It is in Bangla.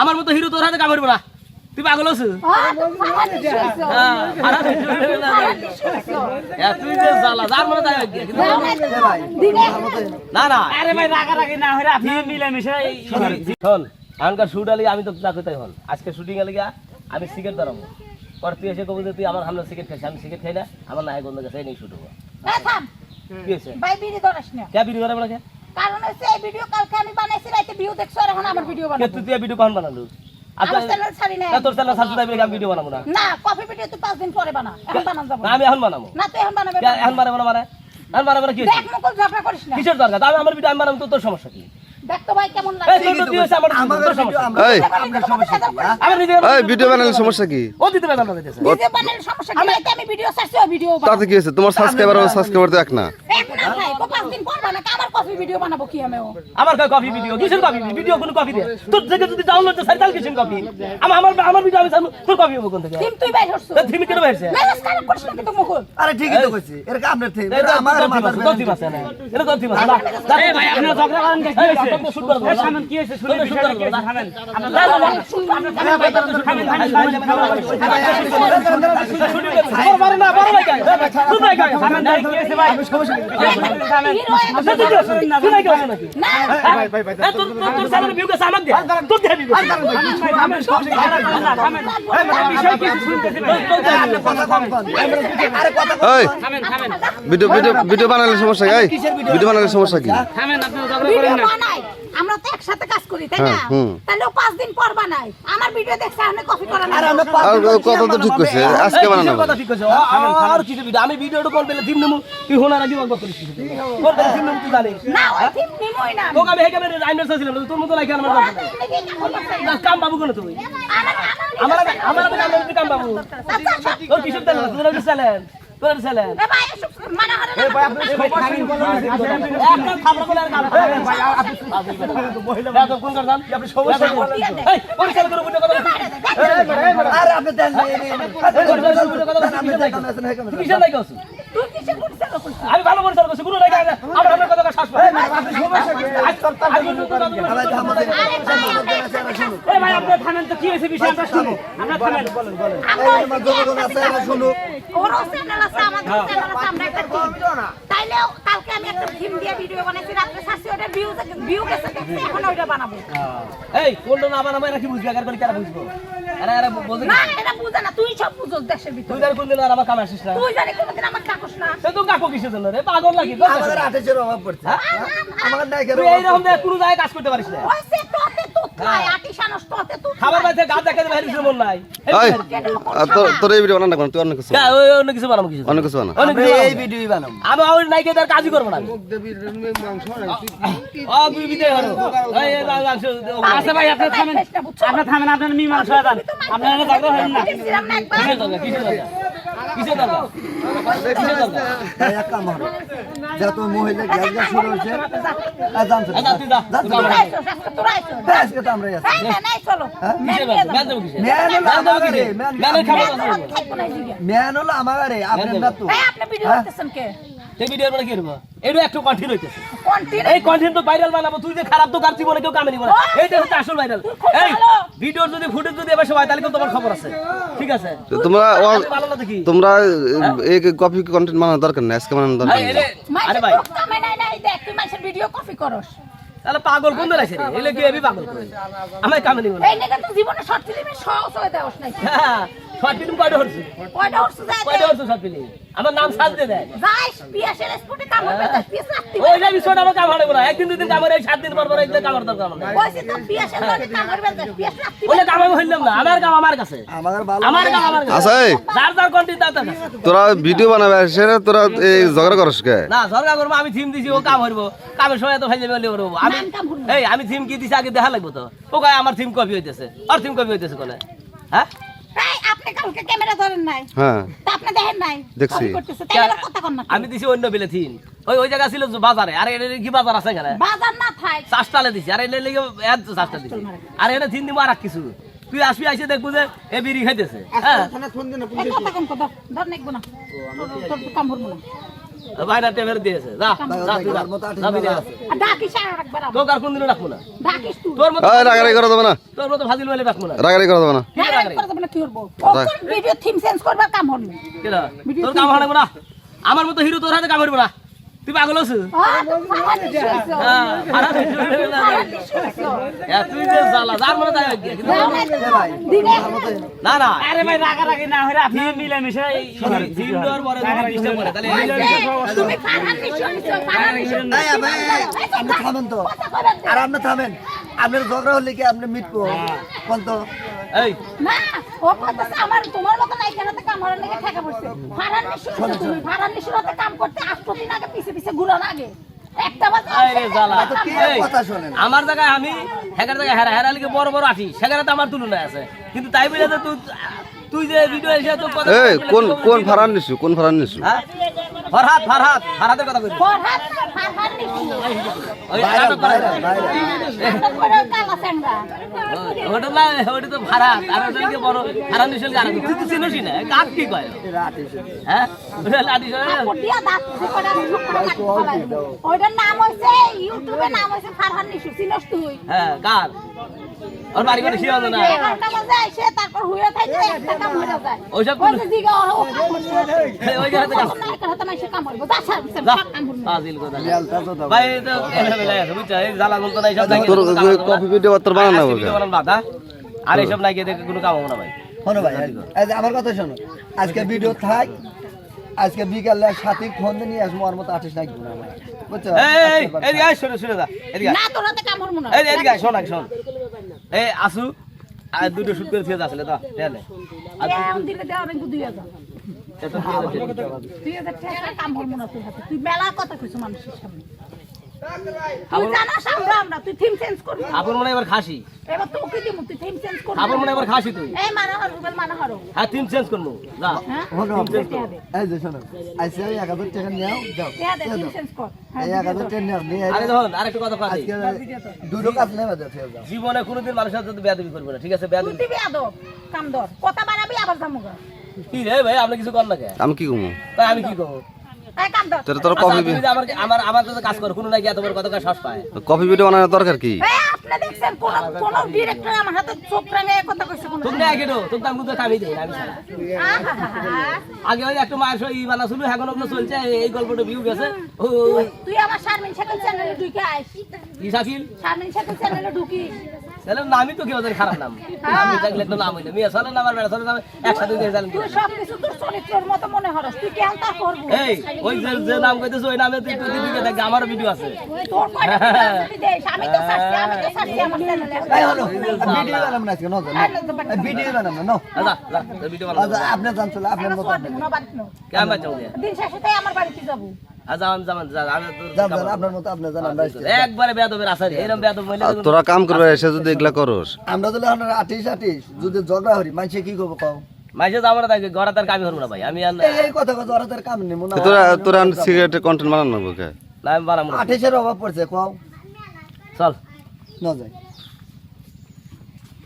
আমার মতো হিরো তোর হাতে কামড়বো না। তুই পাগল আছিস হ্যাঁ, না না। আরে ভাই রাগারাগি না হলে আপনি মিলেমিশে শোন এখনকার শুট আলি আমি তো না কোথায় হল আজকে শুটিং এ গিয়া আমি সিগারেট ধরাবো। পর তুই এসে কবি যে তুই আমার সামনে সিগারেট খাইছিস আমি সিগারেট খাই না। আমার না গন্ধ গেছে এই নেই শুট হব। কি হয়েছে? বিড়ি ধরাস না। কে ভিডিও বানাবো না কে? কারণ হচ্ছে এই ভিডিও কালকে আমি বানাইছি রাতে ভিউ দেখছ আর এখন আমার ভিডিও বানাবো। তুই তুই ভিডিও কখন বানালু? আচ্ছা আমার চ্যানেল ছাড়ি নাই। তোর চ্যানেল সাবস্ক্রাইব করে আমি ভিডিও বানাবো না। না কফি ভিডিও তুই পাঁচ দিন পরে বানা এখন বানান যাব। না, না। আমি এখন বানাবো। না তুই এখন বানাবে এখন বানাবো না মানে? এখন বানাবো না কি দেখ মুকুল ঝগড়া করিস না। কিসের দরকার তাহলে আমার ভিডিও আমি বানাবো তোর সমস্যা কি? দেখ ভিডিও কি? ও দিতে পারবে না দিতেছে ভিডিও বানালে সমস্যা কি? আমি ভিডিও ছাড়ছি ভিডিও কি হয়েছে? তোমার সাবস্ক্রাইবার সাবস্ক্রাইবার তো এক না। আমার কফি ভিডিও বানাবো কি আমি ও আমার কয় কপি ভিডিও কিসের কপি ভিডিও কোন কপি দে তোর থেকে যদি ডাউনলোড তো সাইতাল কিসের কপি আমার আমার আমার ভিডিও আমি চালু তোর কপি হব কোন থেকে টিম তুই বাইর হচ্ছ তা থিমি কেন বাইরছে না কিন্তু আরে ঠিকই তো কইছি এরকম আপনার থেকে এই আমার মাথার থিম আছে, না এটা তোর আছে এই ভাই আপনার ঝগড়া করেন কি? সামনে শুনে বিষয়টা আপনার ভিডিও ভিডিও ভিডিও বানালে সমস্যা কি? ভিডিও বানালে সমস্যা কি? থামেন ঝগড়া করেন না। আমরা তো একসাথে কাজ করি তাই হ্যাঁ, না? তাহলে ও পাঁচ দিন পর বানাই আমার ভিডিও দেখছে আমি কপি করা না। আর কথা তো ঠিক করছে আজকে বানানো কথা ঠিক আ- আর কিছু ভিডিও আমি ভিডিওটা কোন পেলে থিম নেব? তুই হোনার আগে বলব করিস কোন পেলে থিম নেব তুই জানিস? না ওই টিম নিমই না তোকে আমি হেকে মেরে আইনের ছিলাম তোর মতো লাগে আমার কথা না, কাম বাবু কোন তুই? আমার আমার আগে কাম বাবু। কাম বাবু তোর কিসের তেল তোর চ্যালেঞ্জ তোর চ্যালেঞ্জ বলে কাম ভাই আপনি আমি ভালো পরিষ্কার করছি কোনো আমার আমার কথা শ্বাস পাই আরে ভাই আপনি থামেন তো কি হয়েছে বিষয় আমরা শুনুন আমরা থামেন বলেন বলেন। এই আমার জনগণ আছে, এরা শুনুক। তাইলেও কালকে আমি একটা থিম দিয়ে ভিডিও বানাইছি রাত্রে ছাড়ছি ওটা ভিউ ভিউ গেছে দেখছি এখন ওইটা বানাবো। এই কোনটা না বানাবো এরা কি বুঝবে? আগে করে বুঝব? এরা এরা বোঝে না। এটা বুঝে না তুই সব বুঝোস দেশের তুই ভিতরে জানি কোনদিন আর আমার কাম আসিস না? তুই জানি কোনোদিন আমার ডাকস না। সে তো কাকো কিসের জন্য রে? পাগল লাগি আমাদের আঠাশের অভাব পড়ছে। আমাদের নাই কেন তুই এইরকম দেখ কোনো জায়গায় কাজ করতে পারিস না। আর তুই ওই অন্য কিছু বানাবো কিছু অন্য কিছু বানা অন্য আমরা কিছু এই বানাবো। ভিডিওই বানাবো আমি ওই নাইকে তার কাজই করব না ও তুই বিদে হলো এই এই মাংস আচ্ছা ভাই আপনি থামেন আপনার মীমাংসা আপনারা যত মহিলা গ্যাস গ্যাস শুরু হয়েছে। আচ্ছা, হ্যাঁ, ম্যান হলো আমার আপনি ভিডিও করতেছেন কে? এই ভিডিওর মানে কি হইব? এটা একটু কন্টিনিউ হইতেছে। এই কন্টেন্ট তো ভাইরাল বানাবো তুই যে খারাপ তো কাটছি মনে কেউ কামে নিব না। এইটা হচ্ছে আসল ভাইরাল এই ভিডিওর যদি ফুটেজ যদি এবার সবাই তাহলে তোমার খবর আছে। ঠিক আছে? তো তোমরা তোমরা এই কপি কন্টেন্ট বানানোর দরকার নাই আজকে বানানোর দরকার এই, আরে ভাই। কামে নাই নাই দেখ তুই মানুষের ভিডিও কপি করস। তাহলে পাগল কোন দিন আছে রে? এলে কি এবি পাগল করে আমার কামে নিব না। এই নেগা তো জীবনে শর্ট ফিল্মে সহজ হয়ে দেওস নাই হ্যাঁ শর্ট ফিল্ম কয়টা হচ্ছে? কয়টা উঠছে যায় কয়টা হচ্ছে শর্ট ফিল্ম? আমার নাম সাজতে দেয়। যাইস পিয়াসের স্পটে কামড় পেতে পিয়াস রাখতে ওইটা বিষয়টা আমার কাম হারে না। একদিন দুদিন কামড় এই সাত দিন পর পর একদিন কামড় দরকার আমার নাই। কইছি তো পিয়াসের লগে কামড় পেতে পিয়াস রাখতে ওইটা কাম আমি হইলাম না আমার কাম আমার কাছে। আমাদের ভালো। আমার কাম আমার কাছে। আচ্ছা এই। যার যার কন্টেন্ট তার তার তোরা ভিডিও বানাবে সেটা তোরা এই ঝগড়া করস কে? না সরকার করব আমি থিম দিছি ও কাম হইব। কামের সময় তো ভাই যাবে বলে আমি। এই আমি থিম কি দিছি আগে দেখা লাগবো তো ও কয় আমার থিম কপি হইতেছে আর থিম কপি হইতেছে কোনে হ্যাঁ এই আপনি কালকে ক্যামেরা ধরেন নাই হ্যাঁ তা আপনি দেখেন নাই দেখছি। কপি করতেছে তাইলে কথা কন না আমি দিছি অন্য বিলে থিম ওই ওই জায়গা ছিল বাজারে আর এর কি বাজার আছে এখানে বাজার না থাই চাষটালে দিছি আর এনে লেগে এত চাষটা দিছি আর এনে থিম দিব আর কিছু তুই আসবি দেখব যে এ বিড়ি খাইতেছে হ্যাঁ কন বাইরে টেমের দিয়েছে যা যা তুই যা ডাকিস আর রাখবে না। রাখব ডাকিস তুই। তোর মতো রাগারাগি করা যাবে না। তোর মতো ফাজিল মেলে রাখব না। রাগারাগি করা যাবে না। করব? ভিডিও থিম চেঞ্জ করবার কাম হল কেডা? তোর কাম হারাবো না? আমার মতো হিরো তোর হাতে কাম করব না। তুই পাগল হ্যাঁ। হ্যাঁ, তুই যে জ্বালা, যার মনে তাই না না। আরে ভাই না হলে আপনি জিম দেওয়ার পরে ডিস্টার্ব করে তাহলে তুমি আবে, আপনি থামেন তো। আর আপনি থামেন। আপনার ঝগড়া হলে কি আপনি মিটবো? কোন তো এই। না, ও আমার তোমার মতো নাই কেন ঠেকা পড়ছে। তুমি, কাম করতে আটশো দিন আগে পিছে পিছে জায়গায় আমি হেগার জায়গায় হেরা হেরা লিখে বড় বড় আছি সেখানে তো আমার তুলনায় আছে। কিন্তু তাই বলে তুই তুই যে ভিডিও এসে তো কোন কোন ফারান নিছু কোন ফারান নিছু হ্যাঁ? ফরহাদ ফরহাদ ফরহাদের কথা কই ফরহাদ ওটা তো ফারাদ আর ওদেরকে বড় ভাড়া নিশল গান তুই তো চিনিস না। কাক কি কয়? হ্যাঁ? ওটা লাঠি। ওইটার নাম হইছে ইউটিউবে নাম হইছে ফারহান নিশু। চিনস তুই? হ্যাঁ কার? ওর বাড়ি করে শিয়াল না। এগারোটা বাজে আইসে তারপর হুয়ে থাকতে একটা কাম হয়ে যায়। ওইসব ওই যে জিগা ওরা ও কাম করছে। ওই জায়গাতে কাম। না একটা হাতে মাইসে কাম করব। যা ছাড় যা। কাম করব। ফাজিল কথা। রিয়ালটা তো দাও। ভাই তো এখানে মিলাই আছে বুঝছ? এই জ্বালা গন্ত নাই সব নাই তোর কফি ভিডিও বার্তা বানান না বলকে বাধা আর এইসব নাই দেখে কোনো কাম হবে না ভাই। শোনো ভাই আমার কথা শোনো। আজকে ভিডিও থাক। আজকে বিকালে সাথে ফোন দিয়ে নিয়ে আসব ওর মতো আর্টিস্ট লাগবে না বুঝছ? এই আয় শুনে শুনে যা এদিকে। না তোর হাতে কাম করব না। এই এদিকে শোন শোন। এই আসু। আর দুটো শুট করে ফিরে আসলে তো তাহলে আর দিলে দুই হাজার তুই মেলা কথা কইছো মানুষের সামনে। করবি। মনে হয় করবি। মনে হয় মানা মানা হ্যাঁ করব। হ্যাঁ? হ্যাঁ জীবনে কোনোদিন মানুষের সাথে বেয়াদবি করবে না ঠিক আছে? কথা বাড়াবি আবার কি রে ভাই আপনি কিছু কর না আমি কি কমু তাই আমি কি করব? কাম তোর তোর আচ্ছা, কফি তুমি যে আমার আমার আমার কাছে কাজ করো কোনো নাকি এত বড় কত শ্বাস পায়। কফি ভিডিও বানানোর দরকার কি? এই আপনি দেখছেন কোন কোন ডিরেক্টর আমার হাতে চোখ রাঙে কথা কইছে কোন তুমি আগে তো তুমি তো আমি তো কামি দেই আমি আগে ওই একটা মায়ের সঙ্গে ই বানা শুরু এখন ওগুলো চলছে এই- এই গল্পটা ভিউ গেছে। তুই তুই আমার শারমিন শাকিল চ্যানেলে ঢুকে আইস কি শাকিল? শারমিন শাকিল চ্যানেলে ঢুকি তাহলে নামই তো কি ওদের খারাপ নাম। আমি থাকলে তো নাম হইলে মেয়ে সালের নাম আর বেড়া সালের নাম একসাথে দিয়ে জানেন তুই সব কিছু তোর চরিত্রের মতো মনে হরস তুই কেন তা করব? এই ওই যে যে নাম কইতেছ ওই নামে তুই তুই দিকে দেখ আমারও ভিডিও আছে। তোর কয়টা দেখ, আমি তো ছাড়ছি, আমি তো ছাড়ছি আমার চ্যানেলে। এই হলো ভিডিও বানাবো না আজকে নজর ভিডিও বানাবো না যা যা ভিডিও বানাবো আচ্ছা আপনি জান চলে আপনার এবার মতো না। কেমন বাচ্চা দিন শেষে তাই আমার বাড়িতে যাব। তোর যান যান আপনার মতো আপনি জান আমরা আসছি। একবারে বেয়াদবের আসারি এরকম বেয়াদব মহিলা তোরা কাম করবে এসে যদি এগুলা করস। আমরা যদি আটিস আটিস যদি ঝগড়া হরি মানুষে কি করব কও? মাইসে যাব না তাকে ঘরে তার কামি করব না ভাই আমি না এই কথা কথা ওরা কাম মনে হয়। তোরা তোরা সিগারেটের কন্টেন্ট বানান না বলকে আমি বানাবো আটিসের অভাব পড়ছে কও? চল। ন যায়